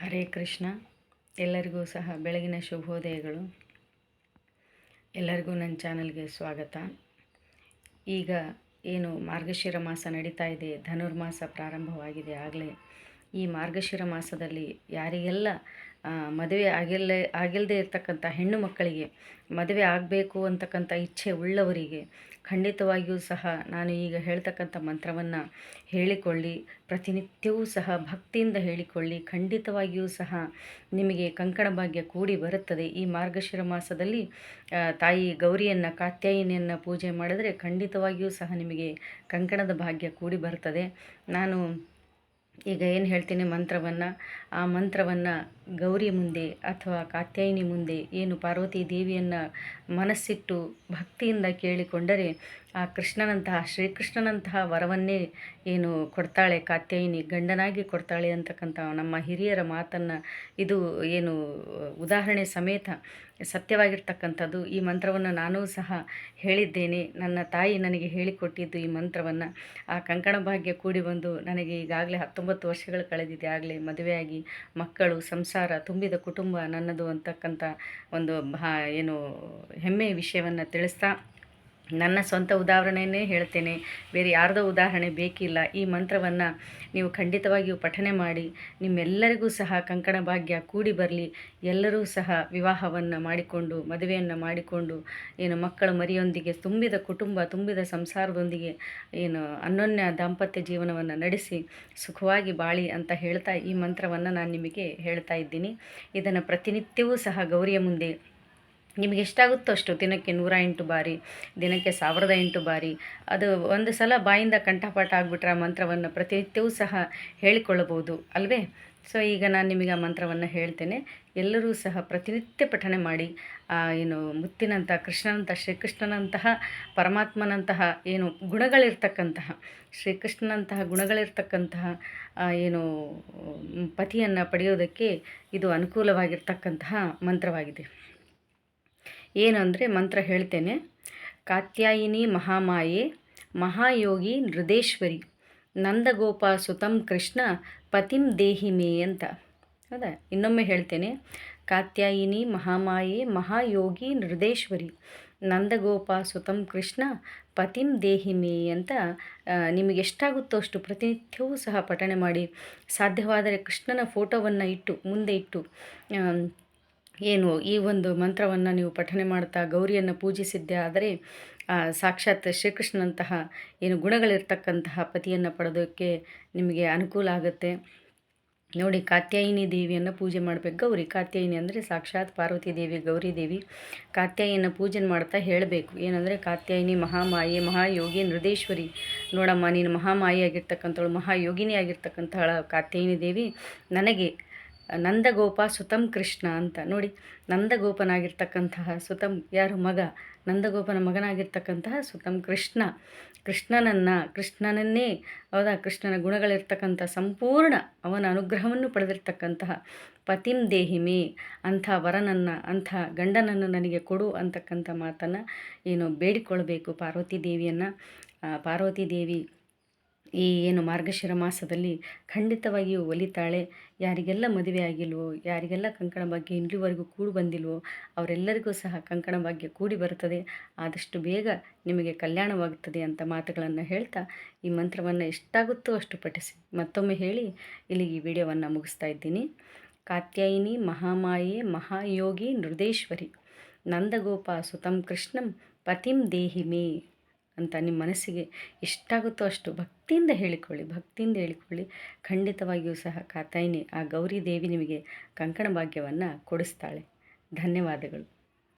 ಹರೇ ಕೃಷ್ಣ. ಎಲ್ಲರಿಗೂ ಸಹ ಬೆಳಗಿನ ಶುಭೋದಯಗಳು. ಎಲ್ಲರಿಗೂ ನನ್ನ ಚಾನಲ್ಗೆ ಸ್ವಾಗತ. ಈಗ ಏನು ಮಾರ್ಗಶಿರ ಮಾಸ ನಡೀತಾ ಇದೆ, ಧನುರ್ಮಾಸ ಪ್ರಾರಂಭವಾಗಿದೆ ಆಗಲೇ. ಈ ಮಾರ್ಗಶಿರ ಮಾಸದಲ್ಲಿ ಯಾರಿಗೆಲ್ಲ ಮದುವೆ ಆಗಿಲ್ಲ, ಆಗಿಲ್ಲದೆ ಇರ್ತಕ್ಕಂಥ ಹೆಣ್ಣು ಮಕ್ಕಳಿಗೆ ಮದುವೆ ಆಗಬೇಕು ಅಂತಕ್ಕಂಥ ಇಚ್ಛೆ ಉಳ್ಳವರಿಗೆ ಖಂಡಿತವಾಗಿಯೂ ಸಹ ನಾನು ಈಗ ಹೇಳ್ತಕ್ಕಂಥ ಮಂತ್ರವನ್ನು ಹೇಳಿಕೊಳ್ಳಿ, ಪ್ರತಿನಿತ್ಯವೂ ಸಹ ಭಕ್ತಿಯಿಂದ ಹೇಳಿಕೊಳ್ಳಿ. ಖಂಡಿತವಾಗಿಯೂ ಸಹ ನಿಮಗೆ ಕಂಕಣ ಭಾಗ್ಯ ಕೂಡಿ ಬರುತ್ತದೆ. ಈ ಮಾರ್ಗಶಿರ ಮಾಸದಲ್ಲಿ ತಾಯಿ ಗೌರಿಯನ್ನು, ಕಾತ್ಯಾಯಿನಿಯನ್ನು ಪೂಜೆ ಮಾಡಿದರೆ ಖಂಡಿತವಾಗಿಯೂ ಸಹ ನಿಮಗೆ ಕಂಕಣದ ಭಾಗ್ಯ ಕೂಡಿ ಬರ್ತದೆ. ನಾನು ಈಗ ಏನು ಹೇಳ್ತೀನಿ ಮಂತ್ರವನ್ನು? ಆ ಮಂತ್ರವನ್ನು ಗೌರಿ ಮುಂದೆ ಅಥವಾ ಕಾತ್ಯಾಯಿನಿ ಮುಂದೆ ಏನು ಪಾರ್ವತಿ ದೇವಿಯನ್ನು ಮನಸ್ಸಿಟ್ಟು ಭಕ್ತಿಯಿಂದ ಕೇಳಿಕೊಂಡರೆ ಆ ಕೃಷ್ಣನಂತಹ, ಶ್ರೀಕೃಷ್ಣನಂತಹ ವರವನ್ನೇ ಏನು ಕೊಡ್ತಾಳೆ, ಕಾತ್ಯಾಯಿನಿ ಗಂಡನಾಗಿ ಕೊಡ್ತಾಳೆ ಅಂತಕ್ಕಂಥ ನಮ್ಮ ಹಿರಿಯರ ಮಾತನ್ನು ಇದು ಏನು ಉದಾಹರಣೆ ಸಮೇತ ಸತ್ಯವಾಗಿರ್ತಕ್ಕಂಥದ್ದು. ಈ ಮಂತ್ರವನ್ನು ನಾನೂ ಸಹ ಹೇಳಿದ್ದೇನೆ. ನನ್ನ ತಾಯಿ ನನಗೆ ಹೇಳಿಕೊಟ್ಟಿದ್ದು ಈ ಮಂತ್ರವನ್ನು. ಆ ಕಂಕಣ ಭಾಗ್ಯ ಕೂಡಿ ಬಂದು ನನಗೆ ಈಗಾಗಲೇ ಹತ್ತೊಂಬತ್ತು ವರ್ಷಗಳು ಕಳೆದಿದೆ. ಆಗಲೇ ಮದುವೆಯಾಗಿ ಮಕ್ಕಳು, ಸಂಸಾರ, ತುಂಬಿದ ಕುಟುಂಬ ನನ್ನದು ಅಂತಕ್ಕಂಥ ಒಂದು ಭಾ, ಏನು ಹೆಮ್ಮೆಯ ವಿಷಯವನ್ನು ತಿಳಿಸ್ತಾ ನನ್ನ ಸ್ವಂತ ಉದಾಹರಣೆಯನ್ನೇ ಹೇಳ್ತೇನೆ. ಬೇರೆ ಯಾರ್ದೋ ಉದಾಹರಣೆ ಬೇಕಿಲ್ಲ. ಈ ಮಂತ್ರವನ್ನು ನೀವು ಖಂಡಿತವಾಗಿಯೂ ಪಠನೆ ಮಾಡಿ. ನಿಮ್ಮೆಲ್ಲರಿಗೂ ಸಹ ಕಂಕಣ ಭಾಗ್ಯ ಕೂಡಿ ಬರಲಿ. ಎಲ್ಲರೂ ಸಹ ವಿವಾಹವನ್ನು ಮಾಡಿಕೊಂಡು, ಮದುವೆಯನ್ನು ಮಾಡಿಕೊಂಡು, ಏನು ಮಕ್ಕಳ ಮರಿಯೊಂದಿಗೆ ತುಂಬಿದ ಕುಟುಂಬ, ತುಂಬಿದ ಸಂಸಾರದೊಂದಿಗೆ ಏನು ಅನ್ಯೋನ್ಯ ದಾಂಪತ್ಯ ಜೀವನವನ್ನು ನಡೆಸಿ ಸುಖವಾಗಿ ಬಾಳಿ ಅಂತ ಹೇಳ್ತಾ ಈ ಮಂತ್ರವನ್ನು ನಾನು ನಿಮಗೆ ಹೇಳ್ತಾ ಇದ್ದೀನಿ. ಇದನ್ನು ಪ್ರತಿನಿತ್ಯವೂ ಸಹ ಗೌರಿಯ ಮುಂದೆ ನಿಮಗೆ ಎಷ್ಟಾಗುತ್ತೋ ಅಷ್ಟು ದಿನಕ್ಕೆ ನೂರ ಎಂಟು ಬಾರಿ, ದಿನಕ್ಕೆ ಸಾವಿರದ ಎಂಟು ಬಾರಿ, ಅದು ಒಂದು ಸಲ ಬಾಯಿಂದ ಕಂಠಪಾಠ ಆಗಿಬಿಟ್ರೆ ಆ ಮಂತ್ರವನ್ನು ಪ್ರತಿನಿತ್ಯವೂ ಸಹ ಹೇಳಿಕೊಳ್ಳಬಹುದು ಅಲ್ವೇ? ಸೊ ಈಗ ನಾನು ನಿಮಗೆ ಆ ಮಂತ್ರವನ್ನು ಹೇಳ್ತೇನೆ. ಎಲ್ಲರೂ ಸಹ ಪ್ರತಿನಿತ್ಯ ಪಠನೆ ಮಾಡಿ ಏನು ಮುತ್ತಿನಂತಹ, ಕೃಷ್ಣನಂತಹ, ಶ್ರೀಕೃಷ್ಣನಂತಹ, ಪರಮಾತ್ಮನಂತಹ ಏನು ಗುಣಗಳಿರ್ತಕ್ಕಂತಹ, ಶ್ರೀಕೃಷ್ಣನಂತಹ ಗುಣಗಳಿರ್ತಕ್ಕಂತಹ ಏನು, ಪತಿಯನ್ನು ಪಡೆಯೋದಕ್ಕೆ ಇದು ಅನುಕೂಲವಾಗಿರ್ತಕ್ಕಂತಹ ಮಂತ್ರವಾಗಿದೆ. ಏನು ಅಂದರೆ ಮಂತ್ರ ಹೇಳ್ತೇನೆ. ಕಾತ್ಯಾಯಿನಿ ಮಹಾಮಾಯೆ, ಮಹಾಯೋಗಿ ನೃದೇಶ್ವರಿ ನಂದಗೋಪ ಸುತಂ ಕೃಷ್ಣ, ಪತಿಂ ದೇಹಿ ಮೇ ಅಂತ. ಹೌದಾ ಇನ್ನೊಮ್ಮೆ ಹೇಳ್ತೇನೆ. ಕಾತ್ಯಾಯಿನಿ ಮಹಾಮಾಯೆ, ಮಹಾಯೋಗಿ ನೃದೇಶ್ವರಿ ನಂದಗೋಪ ಸುತಂ ಕೃಷ್ಣ, ಪತಿಂ ದೇಹಿ ಮೇ ಅಂತ ನಿಮಗೆ ಎಷ್ಟಾಗುತ್ತೋ ಅಷ್ಟು ಪ್ರತಿನಿತ್ಯವೂ ಸಹ ಪಠಣೆ ಮಾಡಿ. ಸಾಧ್ಯವಾದರೆ ಕೃಷ್ಣನ ಫೋಟೋವನ್ನು ಇಟ್ಟು, ಮುಂದೆ ಇಟ್ಟು ಏನು ಈ ಒಂದು ಮಂತ್ರವನ್ನು ನೀವು ಪಠನೆ ಮಾಡ್ತಾ ಗೌರಿಯನ್ನು ಪೂಜಿಸಿದ್ದೆ ಆದರೆ ಸಾಕ್ಷಾತ್ ಶ್ರೀಕೃಷ್ಣನಂತಹ ಏನು ಗುಣಗಳಿರ್ತಕ್ಕಂತಹ ಪತಿಯನ್ನು ಪಡೆದೋಕ್ಕೆ ನಿಮಗೆ ಅನುಕೂಲ ಆಗುತ್ತೆ. ನೋಡಿ, ಕಾತ್ಯಾಯಿನಿ ದೇವಿಯನ್ನು ಪೂಜೆ ಮಾಡಬೇಕು. ಗೌರಿ, ಕಾತ್ಯಾಯಿನಿ ಅಂದರೆ ಸಾಕ್ಷಾತ್ ಪಾರ್ವತಿ ದೇವಿ, ಗೌರಿ ದೇವಿ. ಕಾತ್ಯಾಯಿಯನ್ನು ಪೂಜೆ ಮಾಡ್ತಾ ಹೇಳಬೇಕು. ಏನಂದರೆ, ಕಾತ್ಯಾಯಿನಿ ಮಹಾಮಾಯೆ, ಮಹಾಯೋಗಿ ನೃದೇಶ್ವರಿ. ನೋಡಮ್ಮ, ನೀನು ಮಹಾಮಾಯಿ ಆಗಿರ್ತಕ್ಕಂಥವಳು ಮಹಾಯೋಗಿನಿ ಆಗಿರ್ತಕ್ಕಂಥಳ ಕಾತ್ಯಾಯಿನಿ ದೇವಿ. ನನಗೆ ನಂದಗೋಪ ಸುತಂ ಕೃಷ್ಣ ಅಂತ. ನೋಡಿ, ನಂದಗೋಪನಾಗಿರ್ತಕ್ಕಂತಹ ಸುತಂ ಯಾರು? ಮಗ. ನಂದಗೋಪನ ಮಗನಾಗಿರ್ತಕ್ಕಂತಹ ಸುತಂ ಕೃಷ್ಣ. ಕೃಷ್ಣನನ್ನು, ಕೃಷ್ಣನನ್ನೇ, ಹೌದಾ? ಕೃಷ್ಣನ ಗುಣಗಳಿರ್ತಕ್ಕಂಥ ಸಂಪೂರ್ಣ ಅವನ ಅನುಗ್ರಹವನ್ನು ಪಡೆದಿರ್ತಕ್ಕಂತಹ ಪತಿಂ ದೇಹಿಮೆ ಅಂಥ ವರನನ್ನು, ಅಂಥ ಗಂಡನನ್ನು ನನಗೆ ಕೊಡು ಅಂತಕ್ಕಂಥ ಮಾತನ್ನು ಏನು ಬೇಡಿಕೊಳ್ಬೇಕು ಪಾರ್ವತಿ ದೇವಿಯನ್ನು. ಪಾರ್ವತಿ ದೇವಿ ಈ ಏನು ಮಾರ್ಗಶಿರ ಮಾಸದಲ್ಲಿ ಖಂಡಿತವಾಗಿಯೂ ಒಲಿತಾಳೆ. ಯಾರಿಗೆಲ್ಲ ಮದುವೆ ಆಗಿಲ್ವೋ, ಯಾರಿಗೆಲ್ಲ ಕಂಕಣ ಭಾಗ್ಯ ಇಲ್ಲಿವರೆಗೂ ಕೂಡಿ ಬಂದಿಲ್ವೋ, ಅವರೆಲ್ಲರಿಗೂ ಸಹ ಕಂಕಣ ಭಾಗ್ಯ ಕೂಡಿ ಬರುತ್ತದೆ. ಆದಷ್ಟು ಬೇಗ ನಿಮಗೆ ಕಲ್ಯಾಣವಾಗುತ್ತದೆ ಅಂತ ಮಾತುಗಳನ್ನು ಹೇಳ್ತಾ ಈ ಮಂತ್ರವನ್ನು ಎಷ್ಟಾಗುತ್ತೋ ಅಷ್ಟು ಪಠಿಸಿ. ಮತ್ತೊಮ್ಮೆ ಹೇಳಿ ಇಲ್ಲಿಗೆ ಈ ವಿಡಿಯೋವನ್ನು ಮುಗಿಸ್ತಾ ಇದ್ದೀನಿ. ಕಾತ್ಯಾಯಿನಿ ಮಹಾಮಾಯೆ ಮಹಾಯೋಗಿ ನೃದೇಶ್ವರಿ. ನಂದಗೋಪ ಸುತಂ ಕೃಷ್ಣಂ ಪತಿಂ ದೇಹಿ ಮೇ ಅಂತ ನಿಮ್ಮ ಮನಸ್ಸಿಗೆ ಎಷ್ಟಾಗುತ್ತೋ ಅಷ್ಟು ಭಕ್ತಿಯಿಂದ ಹೇಳಿಕೊಳ್ಳಿ ಭಕ್ತಿಯಿಂದ ಹೇಳಿಕೊಳ್ಳಿ. ಖಂಡಿತವಾಗಿಯೂ ಸಹ ಕಾತಾಯಿನಿ ಆ ಗೌರಿ ದೇವಿ ನಿಮಗೆ ಕಂಕಣ ಭಾಗ್ಯವನ್ನು ಕೊಡಿಸ್ತಾಳೆ. ಧನ್ಯವಾದಗಳು.